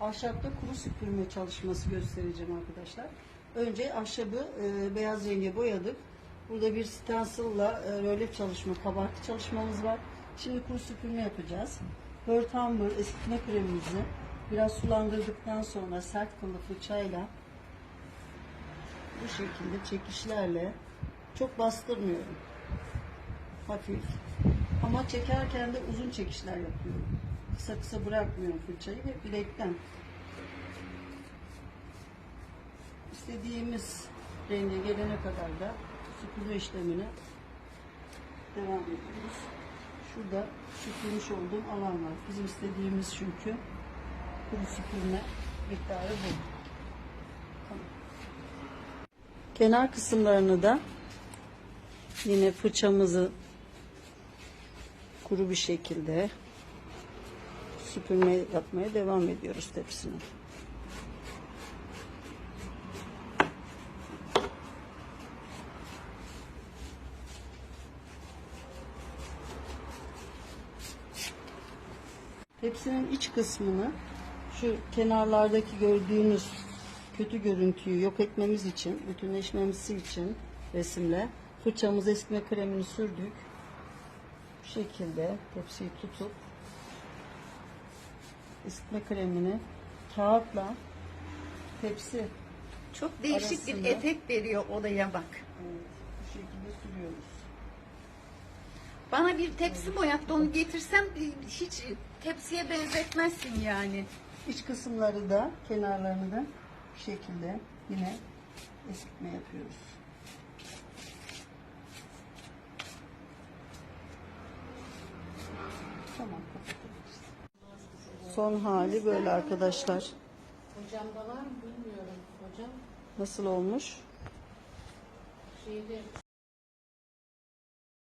ahşapta kuru süpürme çalışması göstereceğim arkadaşlar. Önce ahşabı e, beyaz renge boyadık. Burada bir stencil'la e, rölyef çalışma, kabartı çalışmamız var. Şimdi kuru süpürme yapacağız. Hurt Humber eskitme kremimizi biraz sulandırdıktan sonra sert kıllı fırçayla bu şekilde çekişlerle çok bastırmıyorum. Hafif. Ama çekerken de uzun çekişler yapıyorum. Kısa kısa bırakmıyorum fırçayı ve bilekten. İstediğimiz renge gelene kadar da süpürme işlemine devam ediyoruz. Şurada süpürmüş olduğum alan var. Bizim istediğimiz çünkü kuru süpürme miktarı bu. Kenar kısımlarını da yine fırçamızı kuru bir şekilde süpürme yapmaya devam ediyoruz tepsini. Tepsinin iç kısmını şu kenarlardaki gördüğünüz kötü görüntüyü yok etmemiz için, bütünleşmemesi için resimle fırçamız eskime kremini sürdük. Bu şekilde tepsiyi tutup eskime kremini kağıtla tepsi Çok değişik bir Arasında. efekt veriyor olaya bak. evet, bu şekilde sürüyoruz. Bana bir tepsi boyattı onu getirsem hiç tepsiye benzetmezsin yani. İç kısımları da kenarlarını da bu şekilde yine eskitme yapıyoruz. Tamam kapatabiliriz. Son hali böyle arkadaşlar. Hocam da var mı bilmiyorum. Hocam Nasıl olmuş? şeyde